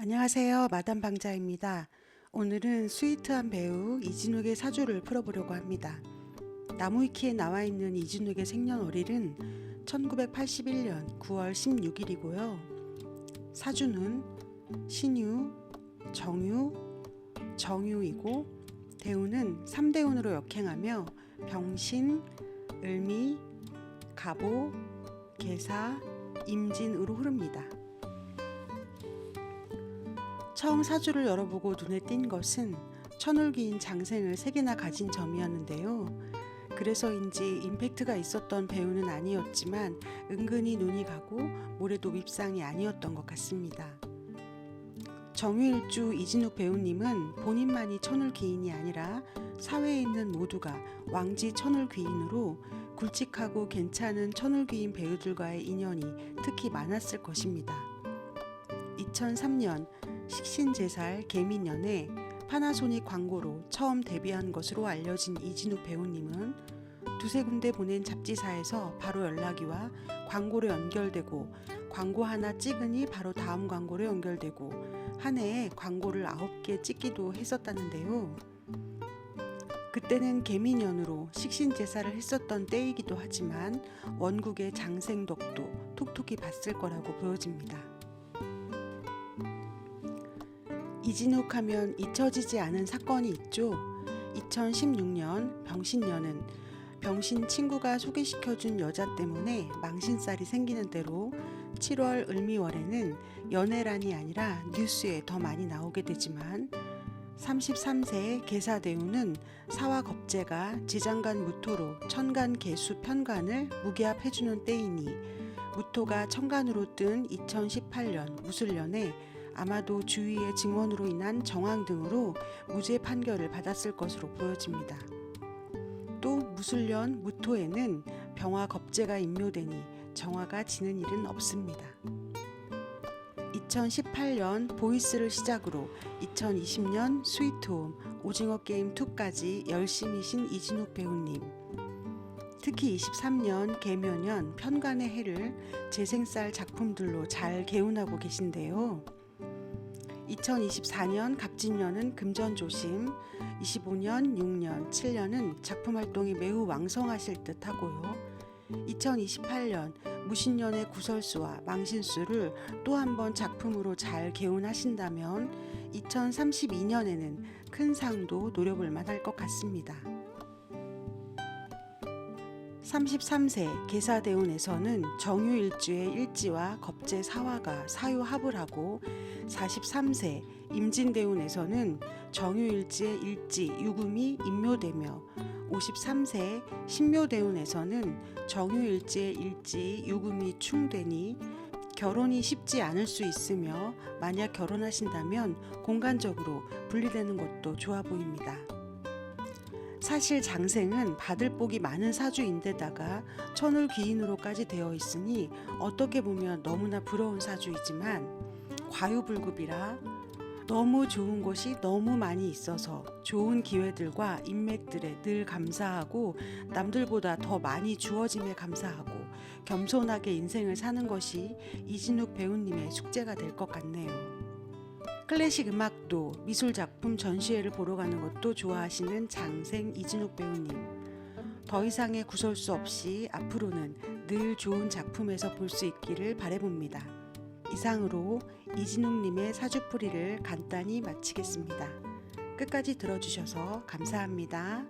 안녕하세요. 마담 방자입니다. 오늘은 스위트한 배우 이진욱의 사주를 풀어보려고 합니다. 나무위키에 나와 있는 이진욱의 생년월일은 1981년 9월 16일이고요. 사주는 신유, 정유, 정유이고 대운은 3대운으로 역행하며 병신, 을미, 갑오, 계사, 임진으로 흐릅니다. 처음 사주를 열어보고 눈에 띈 것은 천울기인 장생을 세 개나 가진 점이었는데요. 그래서인지 임팩트가 있었던 배우는 아니었지만 은근히 눈이 가고 모래도 밉상이 아니었던 것 같습니다. 정유일주 이진욱 배우님은 본인만이 천울귀인이 아니라 사회에 있는 모두가 왕지 천울귀인으로 굵직하고 괜찮은 천울귀인 배우들과의 인연이 특히 많았을 것입니다. 2003년 식신제살 개미년에 파나소닉 광고로 처음 데뷔한 것으로 알려진 이진욱 배우님은 두세 군데 보낸 잡지사에서 바로 연락이 와 광고로 연결되고 광고 하나 찍으니 바로 다음 광고로 연결되고 한 해에 광고를 9개 찍기도 했었다는데요. 그때는 개미년으로 식신제사를 했었던 때이기도 하지만 원국의 장생덕도 톡톡히 봤을 거라고 보여집니다. 이진욱 하면 잊혀지지 않은 사건이 있죠. 2016년 병신년은 병신 친구가 소개시켜준 여자 때문에 망신살이 생기는 대로 7월 을미월에는 연애란이 아니라 뉴스에 더 많이 나오게 되지만 33세 계사대우는 사와 겁재가 지장간 무토로 천간 개수 편간을 무기합해주는 때이니 무토가 천간으로 뜬 2018년 무술년에 아마도 주위의 증언으로 인한 정황 등으로 무죄 판결을 받았을 것으로 보여집니다. 또 무술년 무토에는 병화 겁재가 임묘되니 정화가 지는 일은 없습니다. 2018년 보이스를 시작으로 2020년 스위트홈, 오징어 게임 2까지 열심히신 이진욱 배우님. 특히 23년 개묘년 편간의 해를 재생쌀 작품들로 잘 개운하고 계신데요. 2024년 갑진년은 금전조심, 25년, 6년, 7년은 작품 활동이 매우 왕성하실 듯 하고요. 2028년 무신년의 구설수와 망신수를 또 한 번 작품으로 잘 개운하신다면 2032년에는 큰 상도 노려볼 만할 것 같습니다. 33세 계사대운에서는 정유일주의 일지와 겁재 사화가 사유합을 하고 43세 임진대운에서는 정유일지의 일지 유금이 임묘되며 53세 신묘대운에서는 정유일지의 일지 유금이 충되니 결혼이 쉽지 않을 수 있으며 만약 결혼하신다면 공간적으로 분리되는 것도 좋아 보입니다. 사실 장생은 받을 복이 많은 사주인데다가 천을 귀인으로까지 되어 있으니 어떻게 보면 너무나 부러운 사주이지만 과유불급이라 너무 좋은 것이 너무 많이 있어서 좋은 기회들과 인맥들에 늘 감사하고 남들보다 더 많이 주어짐에 감사하고 겸손하게 인생을 사는 것이 이진욱 배우님의 숙제가 될 것 같네요. 클래식 음악도 미술 작품 전시회를 보러 가는 것도 좋아하시는 장생 이진욱 배우님. 더 이상의 구설수 없이 앞으로는 늘 좋은 작품에서 볼 수 있기를 바래봅니다. 이상으로 이진욱님의 사주풀이를 간단히 마치겠습니다. 끝까지 들어주셔서 감사합니다.